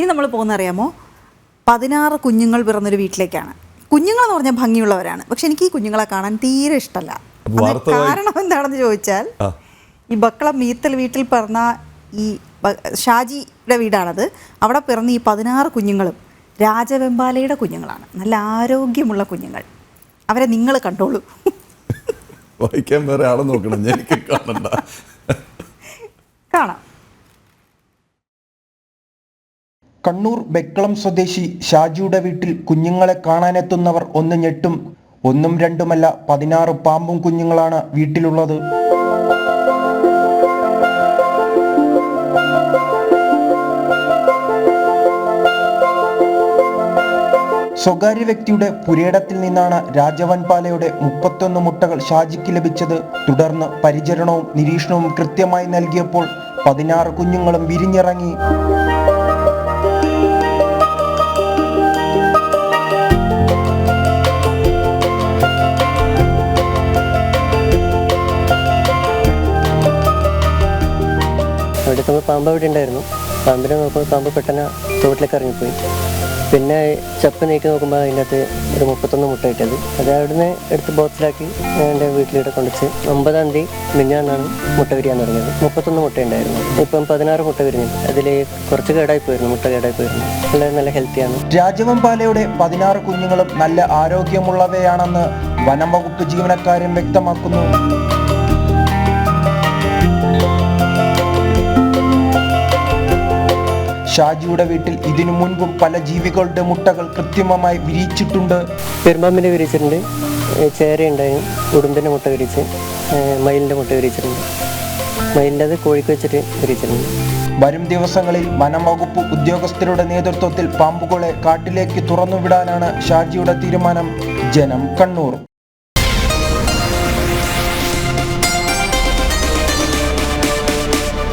ഇനി നമ്മൾ പോകുന്ന അറിയാമോ പതിനാറ് കുഞ്ഞുങ്ങൾ പിറന്നൊരു വീട്ടിലേക്കാണ്. കുഞ്ഞുങ്ങൾ എന്ന് പറഞ്ഞാൽ ഭംഗിയുള്ളവരാണ്. പക്ഷെ എനിക്ക് ഈ കുഞ്ഞുങ്ങളെ കാണാൻ തീരെ ഇഷ്ടമല്ല. കാരണം എന്താണെന്ന് ചോദിച്ചാൽ ഈ ബക്കള മീത്തൽ വീട്ടിൽ പിറന്ന ഈ ഷാജിയുടെ വീടാണത്. അവിടെ പിറന്ന ഈ പതിനാറ് കുഞ്ഞുങ്ങളും രാജവെമ്പാലയുടെ കുഞ്ഞുങ്ങളാണ്. നല്ല ആരോഗ്യമുള്ള കുഞ്ഞുങ്ങൾ. അവരെ നിങ്ങൾ കണ്ടോളൂ. വായിക്കാൻ വേറെ ആളെ നോക്കണം. ഞാൻ കാണണ്ട. കാണാം. കണ്ണൂർ ബെക്കളം സ്വദേശി ഷാജിയുടെ വീട്ടിൽ കുഞ്ഞുങ്ങളെ കാണാനെത്തുന്നവർ ഒന്ന് ഞെട്ടും. ഒന്നും രണ്ടുമല്ല പതിനാറ് പാമ്പും കുഞ്ഞുങ്ങളാണ് വീട്ടിലുള്ളത്. സ്വകാര്യ വ്യക്തിയുടെ പുരേടത്തിൽ നിന്നാണ് രാജവൻപാലയുടെ മുപ്പത്തൊന്ന് മുട്ടകൾ ഷാജിക്ക് ലഭിച്ചത്. തുടർന്ന് പരിചരണവും നിരീക്ഷണവും കൃത്യമായി നൽകിയപ്പോൾ പതിനാറ് കുഞ്ഞുങ്ങളും വിരിഞ്ഞിറങ്ങി. അവിടെ എത്തുമ്പോൾ പാമ്പ് അവിടെ ഉണ്ടായിരുന്നു. പാമ്പിനെ നോക്കുമ്പോൾ പാമ്പ് പെട്ടെന്ന് തോട്ടിലേക്ക് ഇറങ്ങിപ്പോയി. പിന്നെ ചപ്പ് നീക്കി നോക്കുമ്പോൾ അതിന്റെ അകത്ത് ഒരു മുപ്പത്തൊന്ന് മുട്ട ഇട്ടത് അത് അവിടുന്ന് എടുത്ത് ബോക്സിലാക്കി എന്റെ വീട്ടിലൂടെ കൊണ്ടുവച്ച് ഒമ്പതാം തീയതി മിഞ്ഞാന്നാണ് മുട്ട വിരിയാൻ തുടങ്ങിയത്. മുപ്പത്തൊന്ന് മുട്ട ഉണ്ടായിരുന്നു. ഇപ്പം പതിനാറ് മുട്ട വിരിഞ്ഞു. അതിൽ കുറച്ച് കേടായി പോയിരുന്നു. മുട്ട കേടായി പോയിരുന്നു. നല്ല നല്ല ഹെൽത്തിയാണ്. രാജവമ്പാലയുടെ പതിനാറ് കുഞ്ഞുങ്ങളും നല്ല ആരോഗ്യമുള്ളവയാണെന്ന് വനം വകുപ്പ് ജീവനക്കാരൻ വ്യക്തമാക്കുന്നു. ഷാജിയുടെ വീട്ടിൽ ഇതിനു മുൻപും പല ജീവികളുടെ മുട്ടകൾ കൃത്യമായി വിരിയിച്ചിട്ടുണ്ട്. പെരുമ്പാമ്പിന്റെ വിരിച്ചിട്ടുണ്ട് ചേരയുണ്ടായിരുന്നു ഉടുമ്പിന്റെ ഉടുമ്പിന്റെ മുട്ട വിരിച്ച് മയിലിന്റെ മയിലിന്റെ മുട്ട വിരിച്ചിട്ടുണ്ട് മയിലിന്റെ അത് കോഴിക്ക് വെച്ചിട്ട് വിരിച്ചിട്ടുണ്ട് വരും ദിവസങ്ങളിൽ വനംവകുപ്പ് ഉദ്യോഗസ്ഥരുടെ നേതൃത്വത്തിൽ പാമ്പുകളെ കാട്ടിലേക്ക് തുറന്നുവിടാനാണ് ഷാജിയുടെ തീരുമാനം. ജനം കണ്ണൂർ.